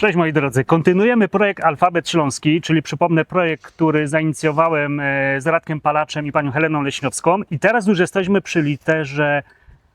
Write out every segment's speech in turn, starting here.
Cześć moi drodzy, kontynuujemy projekt Alfabet Śląski, czyli przypomnę projekt, który zainicjowałem e, z Radkiem Palaczem i panią Heleną Leśniowską. I teraz już jesteśmy przy literze,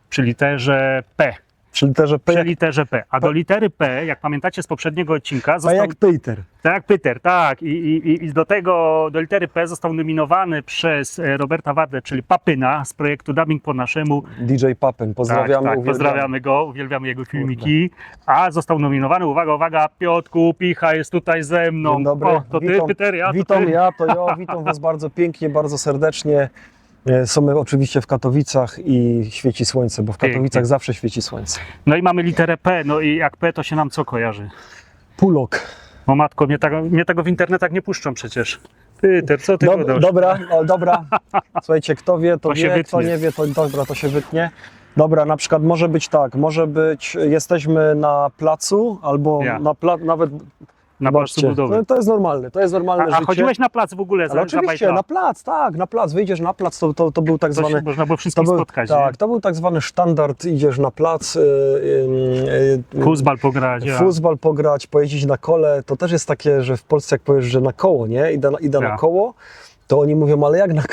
przy literze P, Przy literze P przy jak, literze P, a do litery P, jak pamiętacie z poprzedniego odcinka, został, jak Peter. tak jak Peter, tak, i, i, i do tego, do litery P został nominowany przez e, Roberta Wardę, czyli Papyna z projektu Dubbing po naszemu, DJ Papyn. Pozdrawiamy, tak, tak, pozdrawiamy go, uwielbiamy jego filmiki. A został nominowany, uwaga, uwaga, Piotku Picha jest tutaj ze mną. Dzień dobry. O, to ty, witam, Peter, ja, to witam ty. ja, to ja. Witam Was bardzo pięknie, bardzo serdecznie. E, Są my oczywiście w Katowicach i świeci słońce, bo w Pięknie. Katowicach zawsze świeci słońce. No i mamy literę P, no i jak P, to się nam co kojarzy? Pulok. O matko, mnie tego, mnie tego w internetach nie puszczą przecież. Peter, co ty Dob, dobra, o, dobra. Słuchajcie, kto wie, to, To wie, kto nie wie, to dobra, to się wytnie. Dobra, na przykład może być tak, może być, jesteśmy na placu albo Ja. na pla, nawet, Na placu budowy. to, to jest normalne, to jest normalne A, a życie. chodziłeś na plac w ogóle za, Ale oczywiście, na plac, tak, na plac, wyjdziesz na plac, to, to, to był tak To zwany... można było wszystkich był, spotkać, tak, to był tak zwany sztandard, idziesz na plac, yy, yy, nie? pograć. Ja. Fuzbal pograć, pojeździć na kole, to też jest takie, że w Polsce jak powiesz, że na koło, nie, idę idę Ja. na koło, to oni mówią, ale jak na?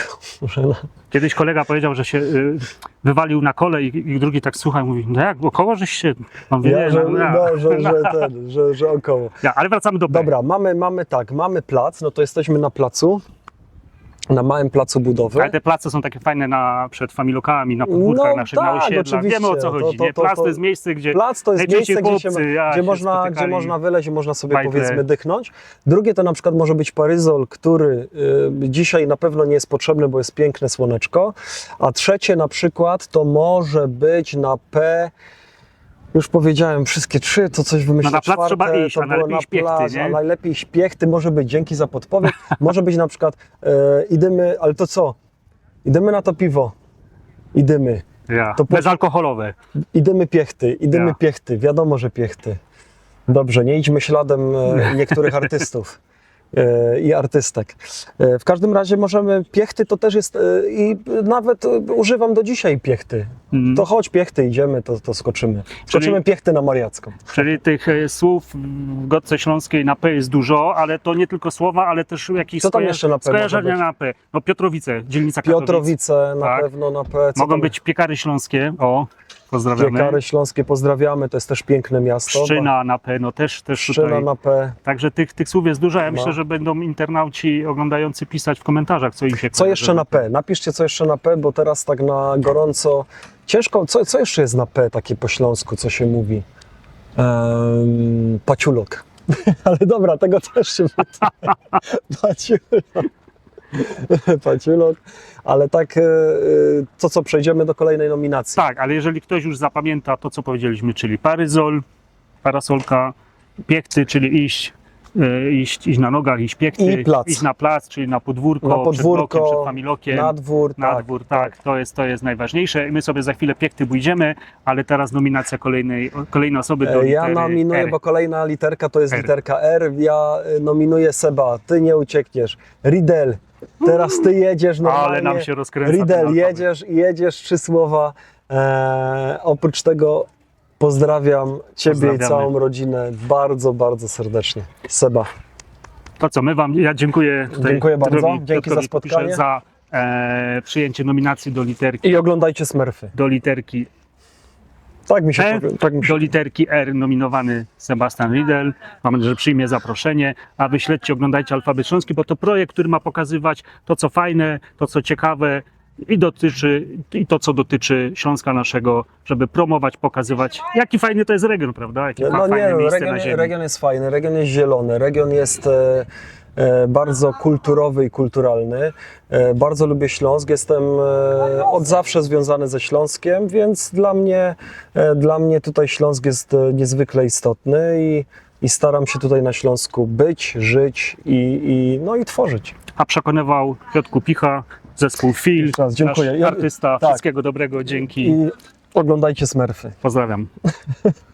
Że na... Kiedyś kolega powiedział, że się y, wywalił na kole i, i drugi tak słucha i mówi, no jak, około żeś się... On wie, Ja, że, no, no, że, że, ten, że, że około. Ja, ale wracamy do P. Dobra, mamy, mamy tak, mamy plac, no to jesteśmy na placu, na małym placu budowy. Ale te place są takie fajne na, przed familokami, na podwórkach No naszych, na tak, osiedlach. Wiemy o co chodzi. To- nie? to- Plac to, to- jest miejsce, gdzie Plac to jest miejsce, gdzie, się, chłopcy, ja, gdzie, się można, gdzie można wyleźć i można sobie Bajtle. powiedzmy dychnąć. Drugie to na przykład może być paryzol, który y, dzisiaj na pewno nie jest potrzebny, bo jest piękne słoneczko. A trzecie na przykład to może być na P. Już powiedziałem wszystkie trzy, to coś wymyślę No na plac czwarte, trzeba iść, to a było najlepiej plac, nie? a najlepiej śpiechty, może być, dzięki za podpowiedź, może być na przykład e, idziemy, ale to co? Idziemy na to piwo, idziemy. Ja. to po- Bezalkoholowe. Idymy piechty, idymy Ja. piechty, wiadomo, że piechty. Dobrze, nie idźmy śladem e, niektórych artystów i artystek. E, W każdym razie możemy, piechty to też jest, e, i nawet używam do dzisiaj piechty. Mm. To chodź piechty, idziemy, to, to skoczymy. Skoczymy piechty na Mariacką. Czyli tych e, słów w Godce Śląskiej na P jest dużo, ale to nie tylko słowa, ale też jakieś Co tam skoja- jeszcze na P skojarzenia na P. No Piotrowice, dzielnica Katowic. Piotrowice na Tak. pewno na P. Co Mogą tam? być piekary śląskie. O, pozdrawiamy. Piekary Śląskie, pozdrawiamy, to jest też piękne miasto. Pszczyna na P, no też, też Pszczyna tutaj. na P. Także tych, tych słów jest dużo. Ja No. myślę, że będą internauci oglądający pisać w komentarzach, co im się Co jeszcze na P? Napiszcie co jeszcze na P, bo teraz tak na gorąco. Ciężko, co, co jeszcze jest na P takie po śląsku, co się mówi? Um, paciulok. Ale dobra, tego też się wytnie. Paciulok. Ale tak, e, e, to co, przejdziemy do kolejnej nominacji. Tak, ale jeżeli ktoś już zapamięta to, co powiedzieliśmy, czyli paryzol, parasolka, piechty, czyli iść, e, iść, iść na nogach, iść piechty, I plac. iść na plac, czyli na podwórko, Na przed podwórko, blokiem, przed familokiem. Na dwór, Na tak. dwór, tak, To, jest, to jest najważniejsze. My sobie za chwilę piechty pójdziemy, ale teraz nominacja kolejnej, kolejnej osoby do Ja nominuję, R. bo kolejna literka to jest R. literka R. Ja nominuję Seba, ty nie uciekniesz. Ridel, teraz ty jedziesz normalnie. Ale nam się rozkręca. alfabet. jedziesz i jedziesz trzy słowa. E, oprócz tego pozdrawiam Ciebie i całą rodzinę bardzo, bardzo serdecznie. Seba. To co, my Wam, ja dziękuję. tutaj Dziękuję bardzo. Piotrowi- Dzięki za spotkanie. Za e, przyjęcie nominacji do literki, I oglądajcie Smurfy. do literki Tak mi się P, powie- tak mi się do literki R nominowany Sebastian Riedel. Mam nadzieję, że przyjmie zaproszenie, a wy śledźcie, oglądajcie Alfabet Śląski, bo to projekt, który ma pokazywać to, co fajne, to, co ciekawe i dotyczy, i to, co dotyczy Śląska naszego, żeby promować, pokazywać, jaki fajny to jest region, prawda? Jakie No fajne nie, miejsce region, na ziemi. region jest fajny, region jest zielony, region jest e, bardzo kulturowy i kulturalny. E, bardzo lubię Śląsk, jestem e, od zawsze związany ze Śląskiem, więc dla mnie, e, dla mnie tutaj Śląsk jest e, niezwykle istotny i, i staram się tutaj na Śląsku być, żyć i, i, no i tworzyć. A przekonywał Piotr Kupicha, zespół Fil, Jeszcze raz dziękuję. nasz artysta. tak. Wszystkiego dobrego, dzięki. I oglądajcie Smurfy. Pozdrawiam.